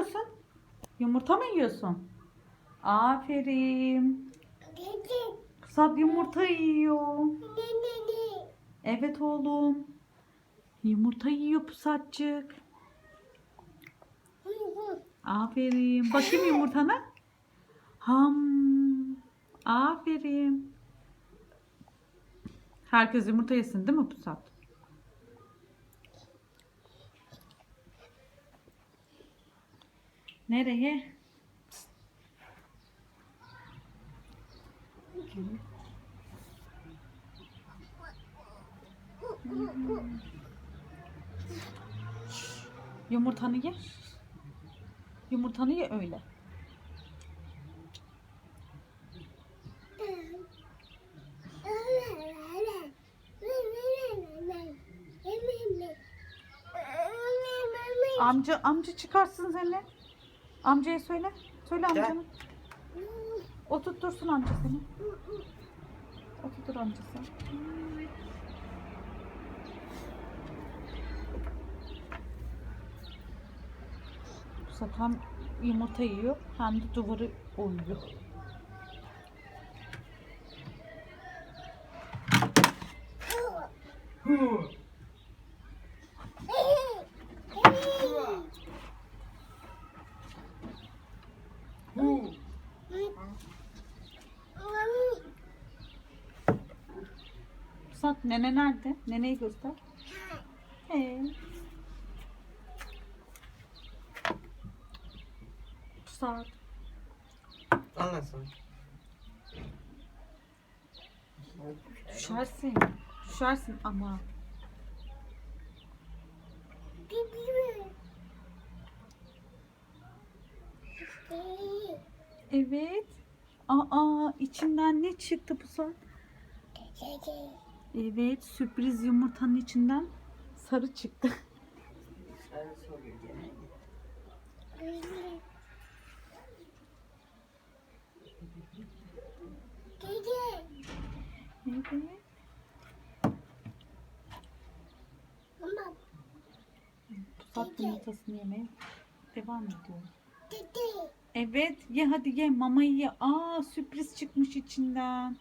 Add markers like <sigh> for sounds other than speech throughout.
yiyorsun? Yumurta mı yiyorsun? Aferin. Pusat yumurta yiyor. Evet oğlum. Yumurta yiyor pusatçık. Aferin. Bakayım yumurtana. Ham. Aferin. Herkes yumurta yesin değil mi Pusat? Nereye? Yumurtanı ye. Yumurtanı ye öyle. Amca amca çıkarsın seni. Amcaya söyle. Söyle amcana. Oturtursun amca seni. Oturtur amcası. Pusat hem yumurta yiyor hem de duvarı oyuyor. Pusat nene nerede? Neneyi göster. Ee. Pusat. Anlasın. Düşersin. Düşersin ama. Evet. Aa içinden ne çıktı Pusat? Evet sürpriz yumurtanın içinden sarı çıktı. Sen soruyor gene. Evet. Pusat yumurtasını yemeye devam ediyor. Evet ye hadi ye mamayı ye. Aa sürpriz çıkmış içinden.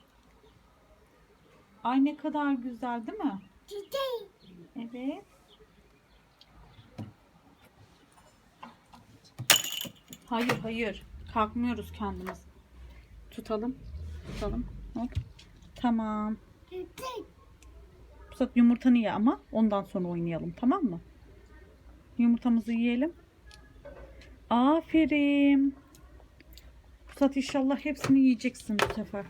Ay ne kadar güzel değil mi? Evet. Hayır hayır. Kalkmıyoruz kendimiz. Tutalım. Tutalım. Hop. Tamam. Pusat yumurtanı ye ama ondan sonra oynayalım tamam mı? Yumurtamızı yiyelim. Aferin. Pusat inşallah hepsini yiyeceksin bu sefer.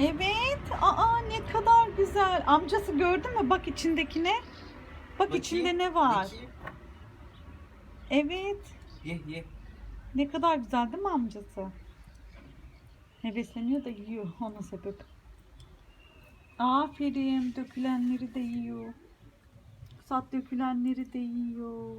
Evet. Aa ne kadar güzel. Amcası gördün mü? Bak içindekine. Bak içinde ne var? Bakayım. Evet. Ye ye. Ne kadar güzel değil mi amcası? Hevesleniyor da yiyor ona sebep. Aferin. Dökülenleri de yiyor. Sat dökülenleri de yiyor.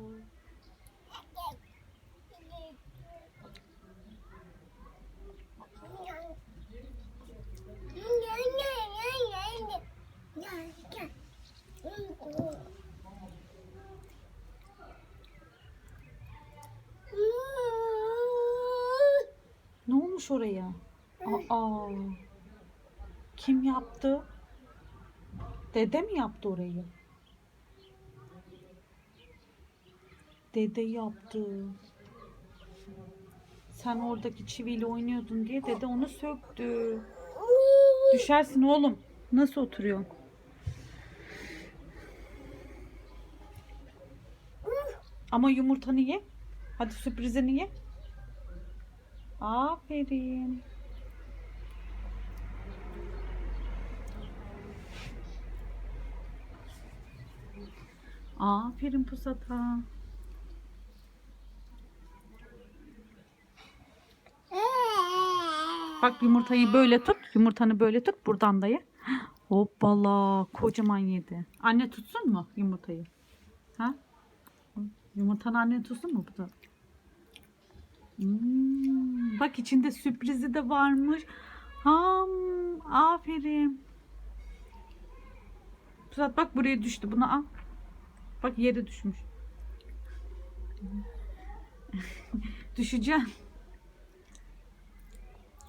Ne olmuş oraya? Aa. Kim yaptı? Dede mi yaptı orayı? Dede yaptı. Sen oradaki çiviyle oynuyordun diye dede onu söktü. Düşersin oğlum. Nasıl oturuyorsun? Ama yumurtanı ye. Hadi sürprizini ye. Aferin. Aferin pusata. Bak yumurtayı böyle tut. Yumurtanı böyle tut. Buradan da ye. Hoppala. Kocaman yedi. Anne tutsun mu yumurtayı? Ha? Yumurtanı anne tutsun mu bu da? Hmm, bak içinde sürprizi de varmış. Ham, aferin. Pusat bak buraya düştü. Bunu al. Bak yere düşmüş. <laughs> Düşeceğim.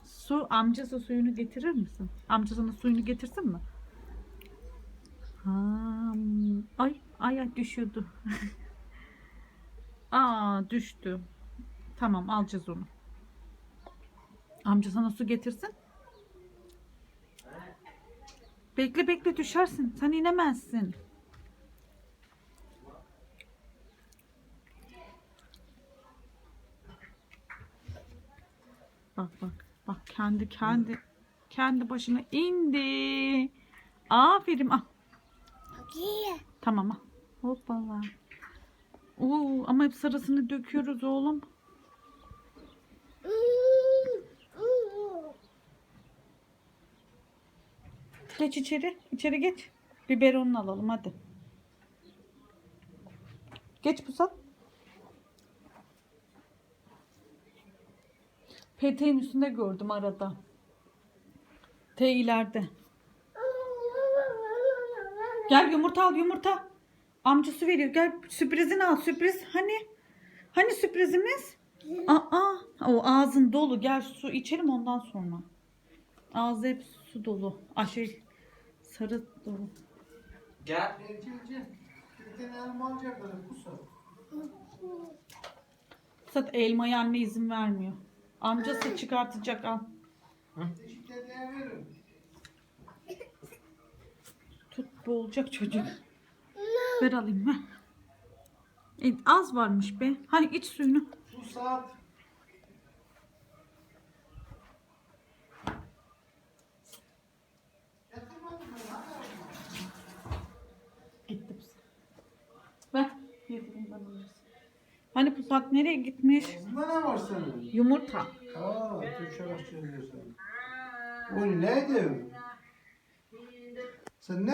Su, amcası suyunu getirir misin? Amca sana suyunu getirsin mi? Ham. Ay, ay, ay düşüyordu. <laughs> Aa, düştü. Tamam, alacağız onu. Amca sana su getirsin. Bekle bekle düşersin. Sen inemezsin. Bak bak. Bak kendi kendi kendi başına indi. Aferin. Ah. Tamam. ah. Hoppala. Oo, ama hep sarısını döküyoruz oğlum. Geç içeri. İçeri geç. Biberonunu alalım hadi. Geç Pusat. Peteğin üstünde gördüm arada. T ileride. Gel yumurta al yumurta. Amcası veriyor. Gel sürprizini al. Sürpriz hani? Hani sürprizimiz? Aa, o ağzın dolu. Gel su içelim ondan sonra. Ağzı hep su dolu. Ay şey sarı dolu. Gel. Gel gel gel. Bir tane elma alacaklar kusa. Pusat elmayı anne izin vermiyor. Amcası çıkartacak al. Değer verin. Tut boğulacak çocuk. Ver alayım ben. E, az varmış be. Hani iç suyunu. Su saat. Gitti Pusat. Ver. Yedireyim ben onu. Hani Pusat nereye gitmiş? Bunda ne var senin? Yumurta. Aa, Türkçe başlıyor sen. O neydi? Sen ne